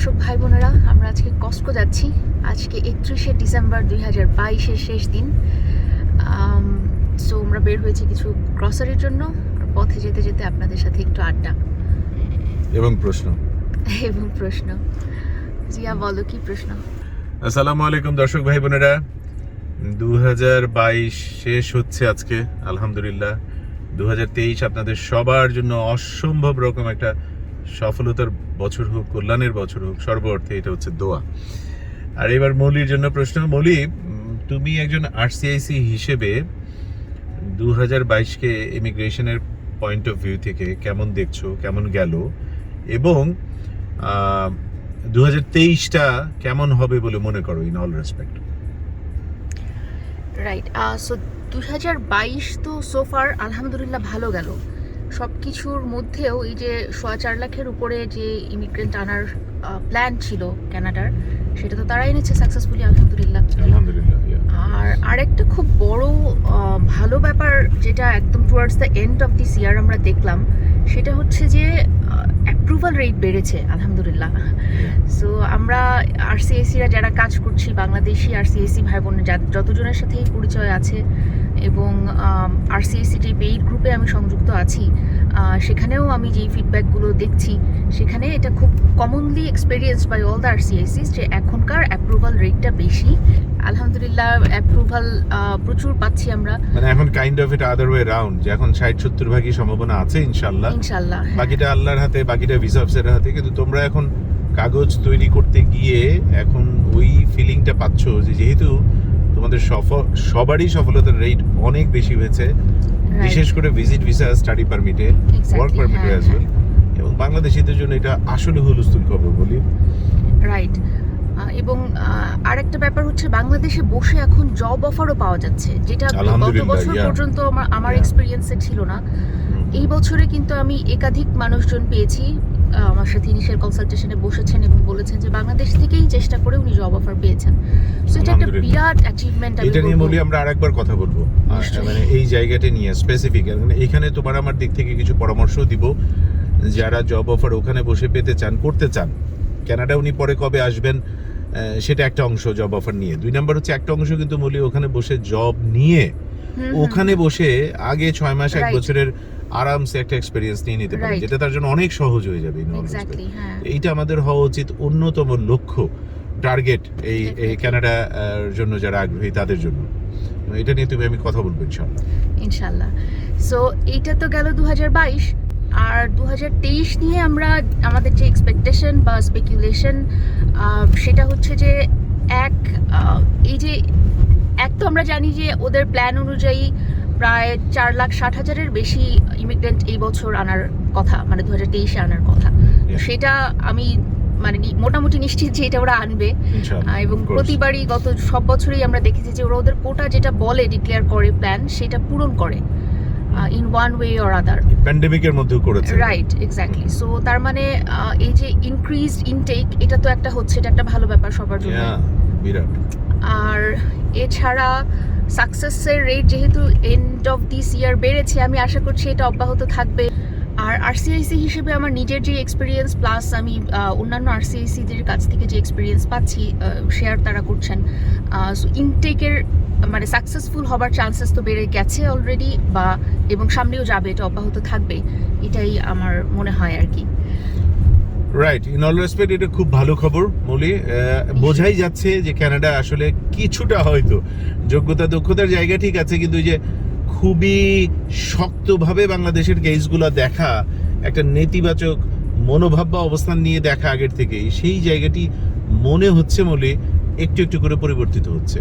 দর্শক ভাই বোনেরা আমরা আজকে কস্কো যাচ্ছি। আজকে একত্রিশে ডিসেম্বর দুই হাজার বাইশের শেষ দিন। সো আমরা বের হয়েছি কিছু গ্রসারির জন্য। আর পথে যেতে যেতে আপনাদের সাথে একটু আড্ডা। এবং প্রশ্ন। এবং প্রশ্ন। জিয়া বলো কি প্রশ্ন? আসসালামু আলাইকুম দর্শক ভাই বোনেরা। দু হাজার বাইশ শেষ হচ্ছে আজকে আলহামদুলিল্লাহ। দু হাজার তেইশ আপনাদের সবার জন্য অসম্ভব রকম একটা সফলতার বছর হোক, কল্যাণের বছর হোক সর্ব অর্থে এটা হচ্ছে দোয়া। আর এবার মৌলির জন্য প্রশ্ন, মৌলি তুমি একজন আরসিআইসি হিসেবে দু হাজার বাইশকে ইমিগ্রেশনের পয়েন্ট অফ ভিউ থেকে কেমন দেখছ, কেমন গেল? এবং দু হাজার তেইশটা কেমন হবে বলে মনে করো in all respect right so দুই হাজার বাইশ তো সোফার আলহামদুলিল্লাহ ভালো গেল। সব কিছুর মধ্যেও এই যে সোয়া চার লাখের উপরে যে ইমিগ্রেন্ট আনার প্ল্যান ছিল কানাডার সেটা তো তারা এনেছে সাকসেসফুলি আলহামদুলিল্লাহ। আর আরেকটা খুব বড় ভালো ব্যাপার যেটা একদম towards the end of this year আমরা দেখলাম সেটা হচ্ছে যে অ্যাপ্রুভাল রেট বেড়েছে আলহামদুলিল্লাহ। সো আমরা আরসিএসিরা যারা কাজ করছি বাংলাদেশি আরসিএসি ভাই বোনের যা- যতজনের সাথেই পরিচয় আছে এবং আরসিএসি যে পেইড গ্রুপে আমি সংযুক্ত আছি সেখানেও আমি যেই ফিডব্যাকগুলো দেখছি সেখানে এটা খুব commonly experience by all the আরসিএসিস যে এখনকার অ্যাপ্রুভাল রেটটা বেশি। আলহামদুলিল্লাহ অ্যাপ্রুভাল প্রচুর পাচ্ছি আমরা। মানে এখন কাইন্ড অফ এটা আদার ওয়ে রাউন্ড যে এখন ষাট সত্তর ভাগই সম্ভাবনা আছে ইনশাল্লাহ ইনশাল্লাহ বাকিটা আল্লাহর হাতে বাকিটা ভিসা অফিসারের হাতে কিন্তু তোমরা এখন কাগজ তৈরি করতে গিয়ে এখন ওই ফিলিংটা পাচ্ছ যে যেহেতু তোমাদের সফল সবারই সফলতার রেট অনেক বেশি হয়েছে। বিশেষ করে ভিজিট ভিসা স্টাডি পারমিটে ওয়ার্ক পারমিটে অ্যাজ ওয়েল এবং বাংলাদেশিদের জন্য এটা আসলে হুলস্থুল খবর বলি। রাইট এবং আরেকটা ব্যাপার হচ্ছে বাংলাদেশে বসে এখন জব অফারও পাওয়া যাচ্ছে যেটা গত বছর পর্যন্ত আমার আমার. এক্সপিরিয়েন্সে ছিল না। এই বছরে কিন্তু আমি একাধিক মানুষজন পেয়েছি আমার সাথে ইনিশিয়াল কনসালটেশনে বসেছেন এবং বলেছেন যে বাংলাদেশ থেকেই চেষ্টা করে উনি জব অফার পেয়েছেন। সো এটা একটা বিরাট অ্যাচিভমেন্ট আমি এটা নিয়ে বলি আমরা আরেকবার কথা বলব। মানে এই জায়গাটা নিয়ে স্পেসিফিক মানে এখানে তোমার আমার দিক থেকে কিছু পরামর্শ দিব। যারা জব অফার ওখানে বসে পেতে চান করতে চান কানাডা উনি পরে কবে আসবেন সেটা একটা অংশ জব অফার নিয়ে। দুই নাম্বার হচ্ছে একটা অংশ কিন্তু বলি ওখানে বসে জব নিয়ে। ওখানে বসে আগে ছয় মাস এক বছরের আরামসে একটা এক্সপিরিয়েন্স নিয়ে নিতে পারে যেটা তার জন্য অনেক সহজ হয়ে যাবে। হ্যাঁ। এইটা আমাদের হওয়া উচিত অন্যতম লক্ষ্য টার্গেট এই এই. কানাডা জন্য যারা আগ্রহী তাদের জন্য। এটা নিয়ে তুমি আমি কথা বলব ইনশাআল্লাহ। ইনশাল্লাহ সো এইটা তো গেল দুহাজার বাইশ আর দুহাজার তেইশ নিয়ে আমরা আমাদের যে এক্সপেকটেশন বা স্পেকুলেশন সেটা হচ্ছে যে এক এই যে এক তো আমরা জানি যে ওদের প্ল্যান অনুযায়ী প্রায় চার লাখ ষাট হাজারের বেশি ইমিগ্রেন্ট এই বছর আনার কথা মানে দু হাজার তেইশে আনার কথা। তো সেটা আমি মানে মোটামুটি নিশ্চিত যে এটা ওরা আনবে। এবং প্রতিবারই গত সব বছরই আমরা দেখেছি যে ওরা ওদের কোটা যেটা বলে ডিক্লেয়ার করে প্ল্যান সেটা পূরণ করে in one way or other প্যান্ডেমিকের মধ্যেও করেছে। রাইট এক্স্যাক্টলি সো তার মানে এই যে ইনক্রিজড ইনটেক এটা তো একটা হচ্ছে এটা একটা ভালো ব্যাপার সবার জন্য। বিরাট। আর এছাড়া সাকসেসের রেট যেহেতু এন্ড অফ দিস ইয়ার বেড়েছে, আমি আশা করছি এটা অব্যাহত থাকবে। আর আরসিআইসি হিসেবে আমার নিজের যে এক্সপিরিয়েন্স প্লাস আমি অন্যান্য আরসিআইসিদের কাছ থেকে যে এক্সপিরিয়েন্স পাচ্ছি শেয়ার তারা করছেন। সো ইনটেকের মানে সাকসেসফুল হবার চান্সেস তো বেড়ে গেছে অলরেডি বা, এবং সামনেও যাবে, এটা অব্যাহত থাকবে। এটাই আমার মনে হয় আর কি। রাইট ইন অল রেসপেক্ট এটা খুব ভালো খবর, মৌলি। বোঝাই যাচ্ছে যে কানাডা আসলে কিছুটা হয়তো যোগ্যতা, দক্ষতার জায়গা ঠিক আছে, কিন্তু যে খুবই শক্তভাবে বাংলাদেশের কেসগুলো দেখা, একটা নেতিবাচক মনোভাব বা অবস্থান নিয়ে দেখা আগের থেকেই, সেই জায়গাটি মনে হচ্ছে মৌলি একটু একটু করে পরিবর্তিত হচ্ছে।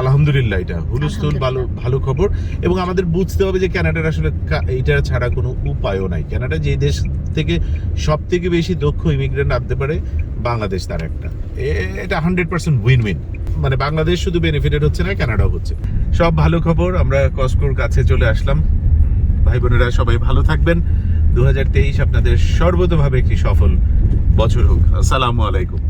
আলহামদুলিল্লাহ এটা। হুলস্থুল ভালো ভালো খবর। এবং আমাদের বুঝতে হবে যে কানাডার আসলে এইটা ছাড়া কোনো উপায়ও নাই। কানাডা যে দেশ থেকে সব থেকে বেশি দক্ষ ইমিগ্রেন্ট আনতে পারে বাংলাদেশ তার একটা। এটা হান্ড্রেড পার্সেন্ট উইন উইন মানে বাংলাদেশ শুধু বেনিফিটেড হচ্ছে না কানাডাও হচ্ছে। সব ভালো খবর আমরা কস্কোর কাছে চলে আসলাম। ভাই বোনেরা সবাই ভালো থাকবেন। দু হাজার তেইশ আপনাদের সর্বতভাবে একটি সফল বছর হোক। আসসালামু আলাইকুম।